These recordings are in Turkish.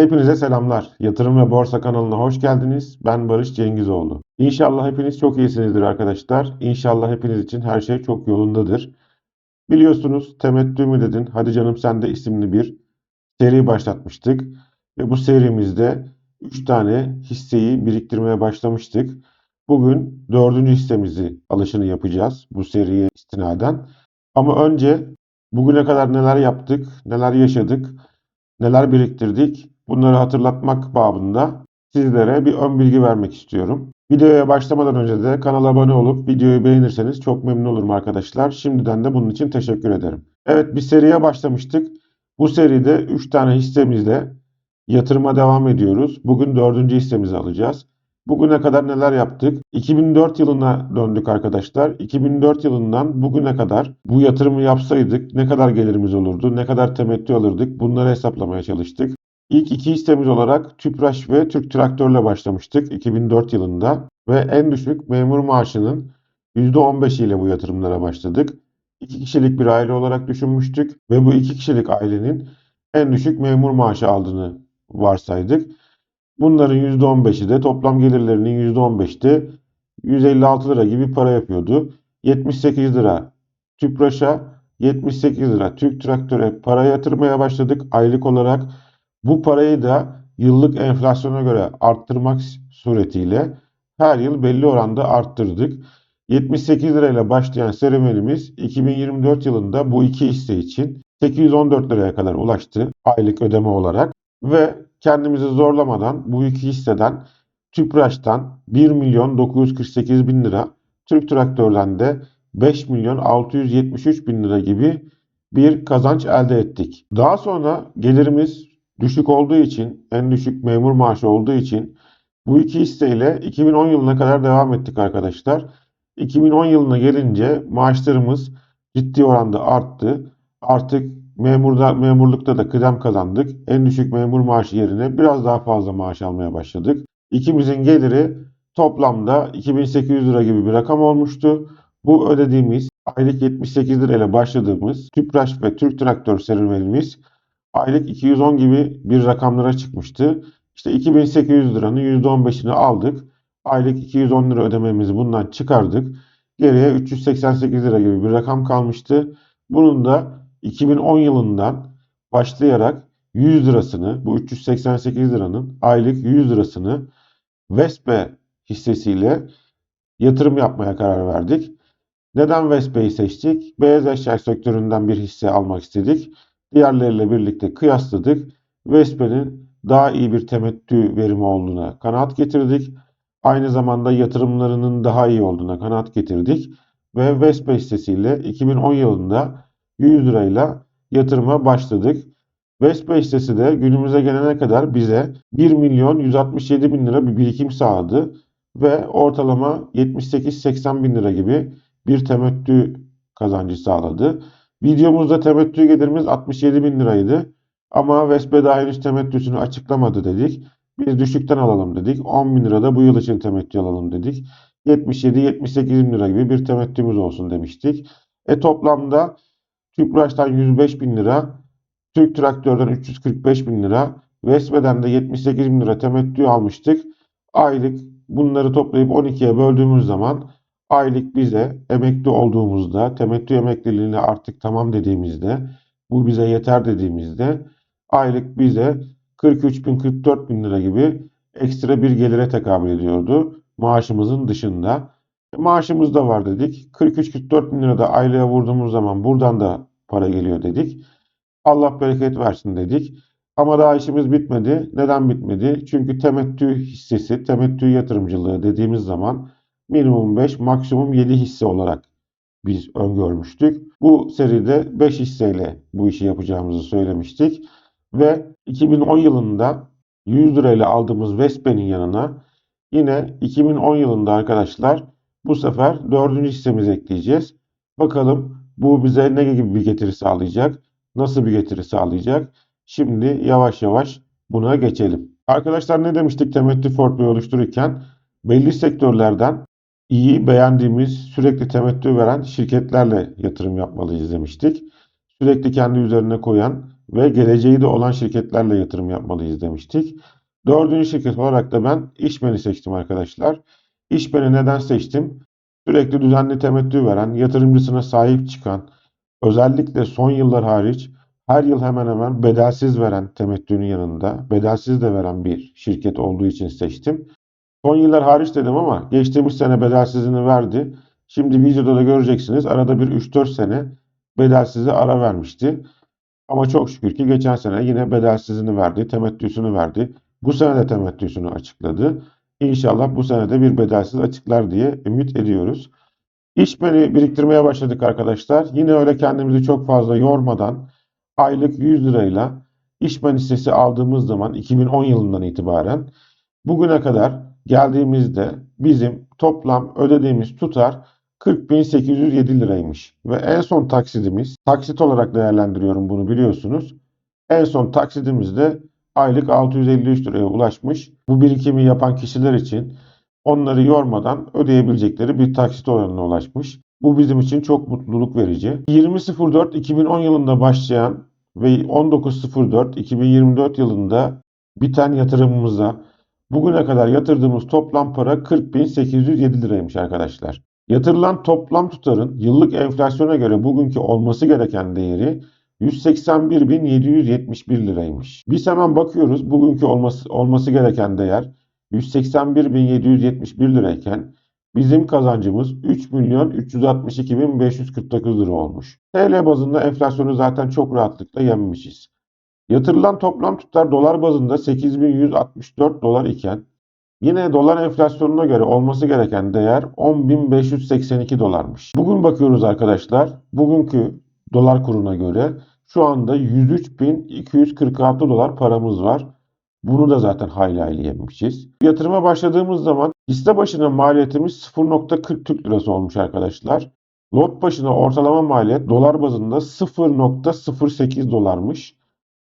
Hepinize selamlar. Yatırım ve Borsa kanalına hoş geldiniz. Ben Barış Cengizoğlu. İnşallah hepiniz çok iyisinizdir arkadaşlar. İnşallah hepiniz için her şey çok yolundadır. Biliyorsunuz Temettü mü dedin, Hadi Canım Sen de isimli bir seri başlatmıştık. Ve bu serimizde 3 tane hisseyi biriktirmeye başlamıştık. Bugün dördüncü hissemizi alışını yapacağız bu seriye istinaden. Ama önce bugüne kadar neler yaptık, neler yaşadık, neler biriktirdik bunları hatırlatmak babında sizlere bir ön bilgi vermek istiyorum. Videoya başlamadan önce de kanala abone olup videoyu beğenirseniz çok memnun olurum arkadaşlar. Şimdiden de bunun için teşekkür ederim. Evet bir seriye başlamıştık. Bu seride 3 tane hissemizle yatırıma devam ediyoruz. Bugün 4. hissemizi alacağız. Bugüne kadar neler yaptık? 2004 yılına döndük arkadaşlar. 2004 yılından bugüne kadar bu yatırımı yapsaydık ne kadar gelirimiz olurdu, ne kadar temettü alırdık bunları hesaplamaya çalıştık. İlk iki hissemiz olarak Tüpraş ve Türk Traktör'le başlamıştık 2004 yılında ve en düşük memur maaşının %15 ile bu yatırımlara başladık. İki kişilik bir aile olarak düşünmüştük ve bu iki kişilik ailenin en düşük memur maaşı aldığını varsaydık. Bunların %15'i de toplam gelirlerinin %15'i de 156 lira gibi para yapıyordu. 78 lira Tüpraş'a, 78 lira Türk Traktör'e para yatırmaya başladık aylık olarak. Bu parayı da yıllık enflasyona göre arttırmak suretiyle her yıl belli oranda arttırdık. 78 lirayla başlayan serüvenimiz 2024 yılında bu iki hisse için 814 liraya kadar ulaştı aylık ödeme olarak ve kendimizi zorlamadan bu iki hisseden Tüpraş'tan 1 milyon 948 bin lira, Türk Traktör'den de 5 milyon 673 bin lira gibi bir kazanç elde ettik. Daha sonra gelirimiz düşük olduğu için, en düşük memur maaşı olduğu için bu iki hisseyle 2010 yılına kadar devam ettik arkadaşlar. 2010 yılına gelince maaşlarımız ciddi oranda arttı. Artık memurda, memurlukta da kıdem kazandık. En düşük memur maaşı yerine biraz daha fazla maaş almaya başladık. İkimizin geliri toplamda 2800 lira gibi bir rakam olmuştu. Bu ödediğimiz aylık 78 lirayla başladığımız Tüpraş ve Türk Traktör serüvenimiz aylık 210 gibi bir rakamlara çıkmıştı. İşte 2800 liranın %15'ini aldık. Aylık 210 lira ödememizi bundan çıkardık. Geriye 388 lira gibi bir rakam kalmıştı. Bunun da 2010 yılından başlayarak 100 lirasını, bu 388 liranın aylık 100 lirasını Vespe hissesiyle yatırım yapmaya karar verdik. Neden Vespe'yi seçtik? Beyaz eşya sektöründen bir hisse almak istedik. Diğerleriyle birlikte kıyasladık. Vespe'nin daha iyi bir temettü verimi olduğuna kanaat getirdik. Aynı zamanda yatırımlarının daha iyi olduğuna kanaat getirdik. Ve Vespe hissesiyle 2010 yılında 100 lirayla yatırıma başladık. Vespa hissesi de günümüze gelene kadar bize 1 milyon 167 bin lira bir birikim sağladı ve ortalama 78-80 bin lira gibi bir temettü kazancı sağladı. Videomuzda temettü gelirimiz 67 bin liraydı ama Vespa daha henüz temettüsünü açıklamadı dedik. Biz düşükten alalım dedik. 10 bin lira da bu yıl için temettü alalım dedik. 77-78 bin lira gibi bir temettümüz olsun demiştik. E toplamda Tüpraş'tan 105 bin lira, Türk Traktör'den 345 bin lira, Vespe'den de 78 bin lira temettü almıştık. Aylık bunları toplayıp 12'ye böldüğümüz zaman aylık bize emekli olduğumuzda, temettü emekliliğine artık tamam dediğimizde, bu bize yeter dediğimizde aylık bize 43 bin 44 bin lira gibi ekstra bir gelire tekabül ediyordu maaşımızın dışında. E, maaşımız da var dedik. 43-44 bin lira da aylığa vurduğumuz zaman buradan da para geliyor dedik. Allah bereket versin dedik. Ama daha işimiz bitmedi. Neden bitmedi? Çünkü temettü hissesi, temettü yatırımcılığı dediğimiz zaman minimum 5, maksimum 7 hisse olarak biz öngörmüştük. Bu seride 5 hisseyle bu işi yapacağımızı söylemiştik. Ve 2010 yılında 100 lirayla aldığımız Vespe'nin yanına yine 2010 yılında arkadaşlar bu sefer dördüncü hissemizi ekleyeceğiz. Bakalım bu bize ne gibi bir getiri sağlayacak? Nasıl bir getiri sağlayacak? Şimdi yavaş yavaş buna geçelim. Arkadaşlar ne demiştik temettü portföyü oluştururken? Belli sektörlerden iyi beğendiğimiz, sürekli temettü veren şirketlerle yatırım yapmalıyız demiştik. Sürekli kendi üzerine koyan ve geleceği de olan şirketlerle yatırım yapmalıyız demiştik. Dördüncü şirket olarak da ben İşmen'i seçtim arkadaşlar. İşmen'i neden seçtim? Sürekli düzenli temettü veren, yatırımcısına sahip çıkan, özellikle son yıllar hariç her yıl hemen hemen bedelsiz veren temettünün yanında, bedelsiz de veren bir şirket olduğu için seçtim. Son yıllar hariç dedim ama geçtiğimiz sene bedelsizini verdi. Şimdi videoda da göreceksiniz arada bir 3-4 sene bedelsize ara vermişti. Ama çok şükür ki geçen sene yine bedelsizini verdi, temettüsünü verdi. Bu sene de temettüsünü açıkladı. İnşallah bu sene de bir bedelsiz açıklar diye ümit ediyoruz. İşmeni biriktirmeye başladık arkadaşlar. Yine öyle kendimizi çok fazla yormadan aylık 100 lirayla işmen hissesi aldığımız zaman 2010 yılından itibaren bugüne kadar geldiğimizde bizim toplam ödediğimiz tutar 40.807 liraymış. Ve en son taksidimiz, taksit olarak değerlendiriyorum bunu biliyorsunuz. En son taksidimiz de aylık 653 liraya ulaşmış. Bu birikimi yapan kişiler için onları yormadan ödeyebilecekleri bir taksit oranına ulaşmış. Bu bizim için çok mutluluk verici. 20.04 2010 yılında başlayan ve 19.04 2024 yılında biten yatırımımıza bugüne kadar yatırdığımız toplam para 40.807 liraymış arkadaşlar. Yatırılan toplam tutarın yıllık enflasyona göre bugünkü olması gereken değeri 181.771 liraymış. Biz hemen bakıyoruz bugünkü olması, olması gereken değer 181.771 lirayken bizim kazancımız 3.362.549 lira olmuş. TL bazında enflasyonu zaten çok rahatlıkla yenmişiz. Yatırılan toplam tutar dolar bazında 8164 dolar iken yine dolar enflasyonuna göre olması gereken değer 10.582 dolarmış. Bugün bakıyoruz arkadaşlar. Bugünkü dolar kuruna göre şu anda 103.246 dolar paramız var. Bunu da zaten hayli hayli yemişiz. Yatırıma başladığımız zaman hisse başına maliyetimiz 0.40 Türk lirası olmuş arkadaşlar. Lot başına ortalama maliyet dolar bazında 0.08 dolarmış.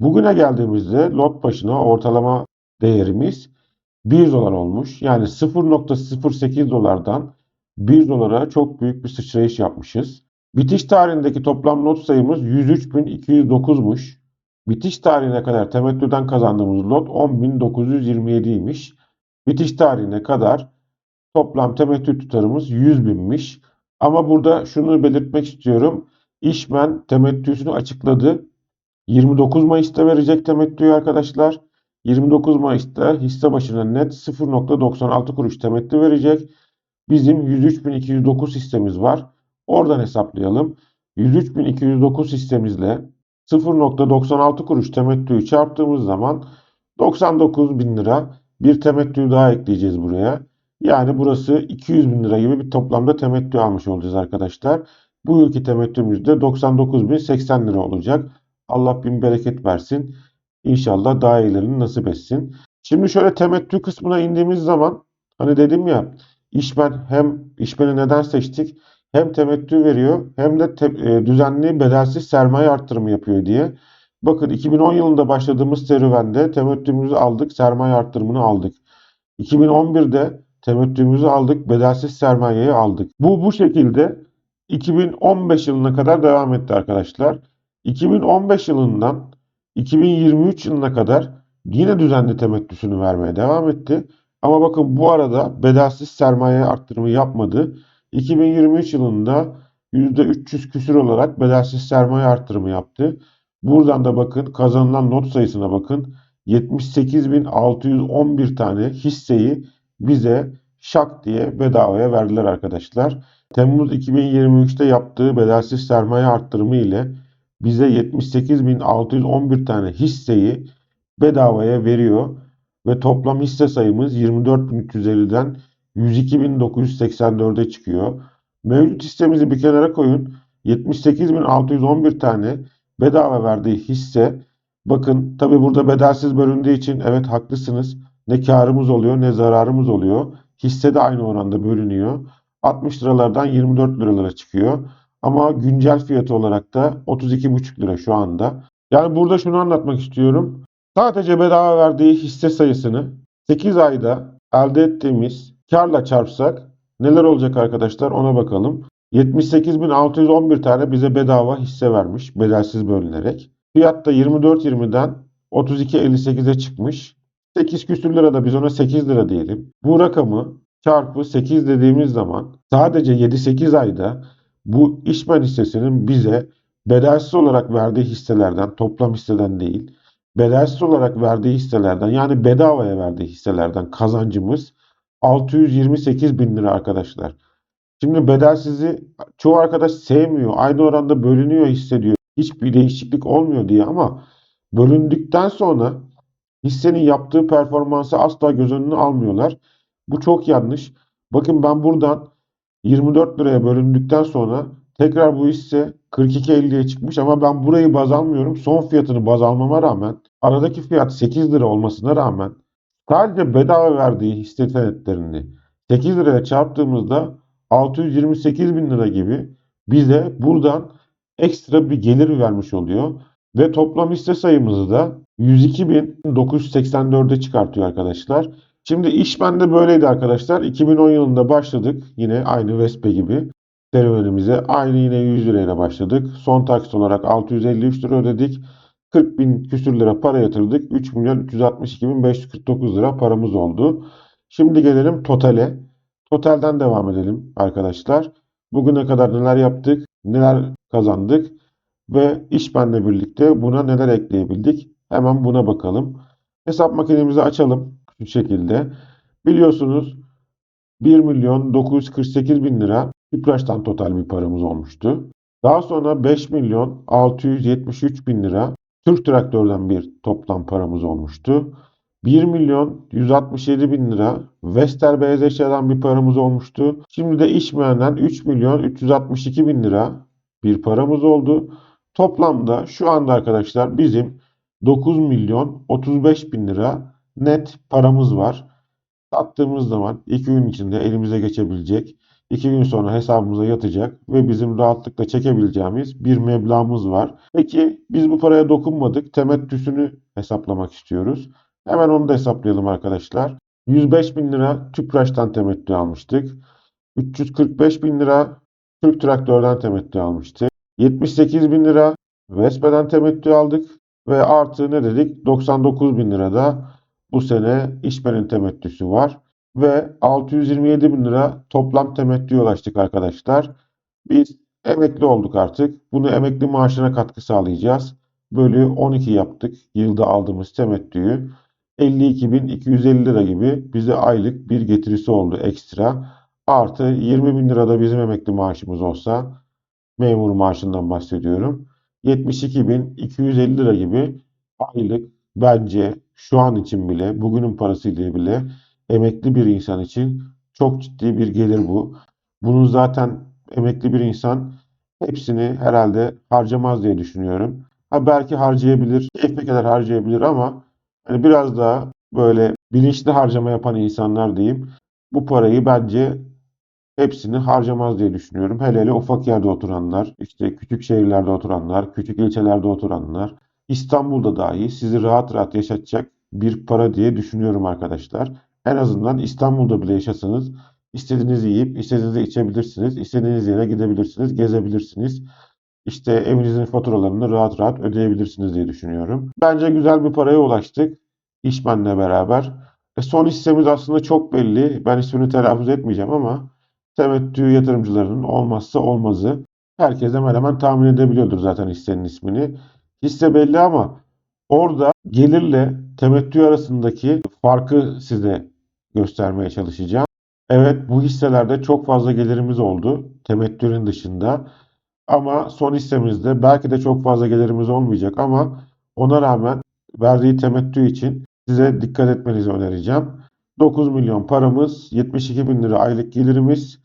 Bugüne geldiğimizde lot başına ortalama değerimiz 1 dolar olmuş. Yani 0.08 dolardan 1 dolara çok büyük bir sıçrayış yapmışız. Bitiş tarihindeki toplam lot sayımız 103.209'muş. Bitiş tarihine kadar temettüden kazandığımız lot 10.927'ymiş. Bitiş tarihine kadar toplam temettü tutarımız 100 binmiş. Ama burada şunu belirtmek istiyorum. İşmen temettüsünü açıkladı. 29 Mayıs'ta verecek temettüyü arkadaşlar. 29 Mayıs'ta hisse başına net 0.96 kuruş temettü verecek. Bizim 103.209 hissemiz var. Oradan hesaplayalım. 103.209 hissemizle 0.96 kuruş temettüyü çarptığımız zaman 99 bin lira bir temettü daha ekleyeceğiz buraya. Yani burası 200 bin lira gibi bir toplamda temettü almış olacağız arkadaşlar. Bu yılki temettümüz de 99.080 lira olacak. Allah bin bereket versin. İnşallah daha iyilerini nasip etsin. Şimdi şöyle temettü kısmına indiğimiz zaman hani dedim ya işmen hem işmeni neden seçtik? Hem temettü veriyor hem de te, e, düzenli bedelsiz sermaye arttırımı yapıyor diye. Bakın 2010 yılında başladığımız serüvende temettümüzü aldık, sermaye arttırımını aldık. 2011'de temettümüzü aldık, bedelsiz sermayeyi aldık. Bu bu şekilde 2015 yılına kadar devam etti arkadaşlar. 2015 yılından 2023 yılına kadar yine düzenli temettüsünü vermeye devam etti. Ama bakın bu arada bedelsiz sermaye arttırımı yapmadı. 2023 yılında %300 küsür olarak bedelsiz sermaye arttırımı yaptı. Buradan da bakın kazanılan not sayısına bakın. 78.611 tane hisseyi bize şak diye bedavaya verdiler arkadaşlar. Temmuz 2023'te yaptığı bedelsiz sermaye arttırımı ile bize 78.611 tane hisseyi bedavaya veriyor ve toplam hisse sayımız 24.350'den 102.984'e çıkıyor. Mevcut hissemizi bir kenara koyun. 78.611 tane bedava verdiği hisse. Bakın tabi burada bedelsiz bölündüğü için evet haklısınız. Ne karımız oluyor ne zararımız oluyor. Hisse de aynı oranda bölünüyor. 60 liralardan 24 liralara çıkıyor. Ama güncel fiyatı olarak da 32,5 lira şu anda. Yani burada şunu anlatmak istiyorum. Sadece bedava verdiği hisse sayısını 8 ayda elde ettiğimiz karla çarpsak neler olacak arkadaşlar ona bakalım. 78.611 tane bize bedava hisse vermiş bedelsiz bölünerek. Fiyat da 24.20'den 32.58'e çıkmış. 8 küsür lira da biz ona 8 lira diyelim. Bu rakamı çarpı 8 dediğimiz zaman sadece 7-8 ayda bu işmen hissesinin bize bedelsiz olarak verdiği hisselerden, toplam hisseden değil, bedelsiz olarak verdiği hisselerden yani bedavaya verdiği hisselerden kazancımız 628 bin lira arkadaşlar. Şimdi bedelsizi çoğu arkadaş sevmiyor. Aynı oranda bölünüyor hissediyor. Hiçbir değişiklik olmuyor diye ama bölündükten sonra hissenin yaptığı performansı asla göz önüne almıyorlar. Bu çok yanlış. Bakın ben buradan 24 liraya bölündükten sonra tekrar bu hisse 42.50'ye çıkmış ama ben burayı baz almıyorum. Son fiyatını baz almama rağmen aradaki fiyat 8 lira olmasına rağmen sadece bedava verdiği hisse senetlerini 8 liraya çarptığımızda 628 bin lira gibi bize buradan ekstra bir gelir vermiş oluyor. Ve toplam hisse sayımızı da 102.984'e çıkartıyor arkadaşlar. Şimdi iş bende böyleydi arkadaşlar. 2010 yılında başladık. Yine aynı Vespe gibi serüvenimize. Aynı yine 100 lirayla başladık. Son taksit olarak 653 lira ödedik. 40 bin küsür lira para yatırdık. 3 milyon 362 bin 549 lira paramız oldu. Şimdi gelelim totale. Totalden devam edelim arkadaşlar. Bugüne kadar neler yaptık, neler kazandık ve işbenle birlikte buna neler ekleyebildik? Hemen buna bakalım. Hesap makinemizi açalım şu şekilde. Biliyorsunuz 1 milyon 948 bin lira Tüpraş'tan total bir paramız olmuştu. Daha sonra 5 milyon 673 bin lira Türk Traktör'den bir toplam paramız olmuştu. 1 milyon 167 bin lira Vestel Beyaz Eşya'dan bir paramız olmuştu. Şimdi de işmeyenden 3 milyon 362 bin lira bir paramız oldu. Toplamda şu anda arkadaşlar bizim 9 milyon 35 bin lira net paramız var. Sattığımız zaman 2 gün içinde elimize geçebilecek, 2 gün sonra hesabımıza yatacak ve bizim rahatlıkla çekebileceğimiz bir meblağımız var. Peki biz bu paraya dokunmadık. Temettüsünü hesaplamak istiyoruz. Hemen onu da hesaplayalım arkadaşlar. 105 bin lira Tüpraş'tan temettü almıştık. 345 bin lira Türk Traktör'den temettü almıştık. 78 bin lira Vespe'den temettü aldık. Ve artı ne dedik? 99 bin lira da bu sene işverenin temettüsü var. Ve 627 bin lira toplam temettüye ulaştık arkadaşlar. Biz emekli olduk artık. Bunu emekli maaşına katkı sağlayacağız. Bölü 12 yaptık. Yılda aldığımız temettüyü. 52.250 lira gibi bize aylık bir getirisi oldu ekstra. Artı 20 bin lira da bizim emekli maaşımız olsa memur maaşından bahsediyorum. 72.250 lira gibi aylık bence şu an için bile bugünün parasıyla bile emekli bir insan için çok ciddi bir gelir bu. Bunun zaten emekli bir insan hepsini herhalde harcamaz diye düşünüyorum. Ha belki harcayabilir, keyfe kadar harcayabilir ama hani biraz daha böyle bilinçli harcama yapan insanlar diyeyim. Bu parayı bence hepsini harcamaz diye düşünüyorum. Hele hele ufak yerde oturanlar, işte küçük şehirlerde oturanlar, küçük ilçelerde oturanlar, İstanbul'da dahi sizi rahat rahat yaşatacak bir para diye düşünüyorum arkadaşlar. En azından İstanbul'da bile yaşasanız istediğinizi yiyip istediğinizi içebilirsiniz, istediğiniz yere gidebilirsiniz, gezebilirsiniz. İşte evinizin faturalarını rahat rahat ödeyebilirsiniz diye düşünüyorum. Bence güzel bir paraya ulaştık İşmen'le beraber. E son hissemiz aslında çok belli. Ben ismini telaffuz etmeyeceğim ama temettü yatırımcılarının olmazsa olmazı. Herkes hemen hemen tahmin edebiliyordur zaten hissenin ismini. Hisse belli ama orada gelirle temettü arasındaki farkı size göstermeye çalışacağım. Evet bu hisselerde çok fazla gelirimiz oldu temettünün dışında. Ama son hissemizde belki de çok fazla gelirimiz olmayacak ama ona rağmen verdiği temettü için size dikkat etmenizi önereceğim. 9 milyon paramız, 72 bin lira aylık gelirimiz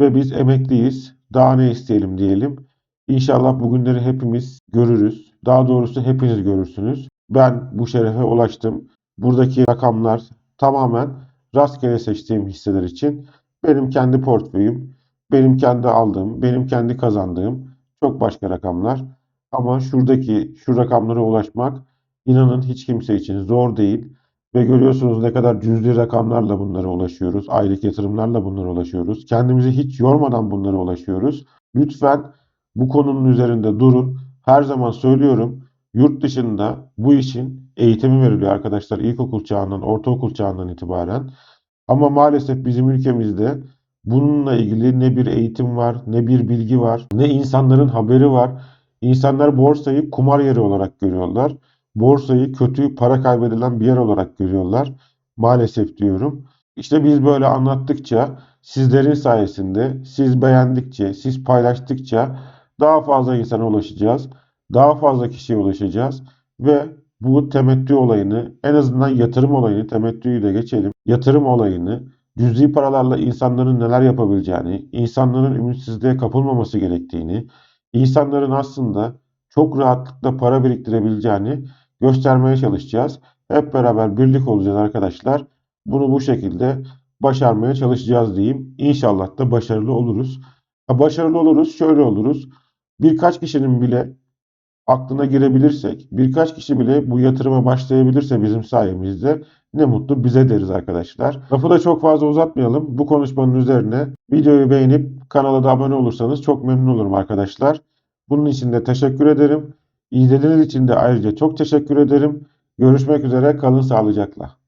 ve biz emekliyiz. Daha ne isteyelim diyelim. İnşallah bugünleri hepimiz görürüz. Daha doğrusu hepiniz görürsünüz. Ben bu şerefe ulaştım. Buradaki rakamlar tamamen rastgele seçtiğim hisseler için benim kendi portföyüm, benim kendi aldığım, benim kendi kazandığım çok başka rakamlar. Ama şuradaki şu rakamlara ulaşmak inanın hiç kimse için zor değil. Ve görüyorsunuz ne kadar cüzi rakamlarla bunlara ulaşıyoruz. Aylık yatırımlarla bunlara ulaşıyoruz. Kendimizi hiç yormadan bunlara ulaşıyoruz. Lütfen bu konunun üzerinde durun. Her zaman söylüyorum. Yurt dışında bu işin eğitimi veriliyor arkadaşlar ilkokul çağından, ortaokul çağından itibaren. Ama maalesef bizim ülkemizde bununla ilgili ne bir eğitim var, ne bir bilgi var, ne insanların haberi var. İnsanlar borsayı kumar yeri olarak görüyorlar. Borsayı kötü para kaybedilen bir yer olarak görüyorlar. Maalesef diyorum. İşte biz böyle anlattıkça sizlerin sayesinde, siz beğendikçe, siz paylaştıkça daha fazla insana ulaşacağız. Daha fazla kişiye ulaşacağız ve bu temettü olayını, en azından yatırım olayını, temettüyü de geçelim. Yatırım olayını, cüzi paralarla insanların neler yapabileceğini, insanların ümitsizliğe kapılmaması gerektiğini, insanların aslında çok rahatlıkla para biriktirebileceğini göstermeye çalışacağız. Hep beraber birlik olacağız arkadaşlar. Bunu bu şekilde başarmaya çalışacağız diyeyim. İnşallah da başarılı oluruz. Başarılı oluruz, şöyle oluruz. Birkaç kişinin bile aklına girebilirsek, birkaç kişi bile bu yatırıma başlayabilirse bizim sayemizde ne mutlu bize deriz arkadaşlar. Lafı da çok fazla uzatmayalım. Bu konuşmanın üzerine videoyu beğenip kanala da abone olursanız çok memnun olurum arkadaşlar. Bunun için de teşekkür ederim. İzlediğiniz için de ayrıca çok teşekkür ederim. Görüşmek üzere, kalın sağlıcakla.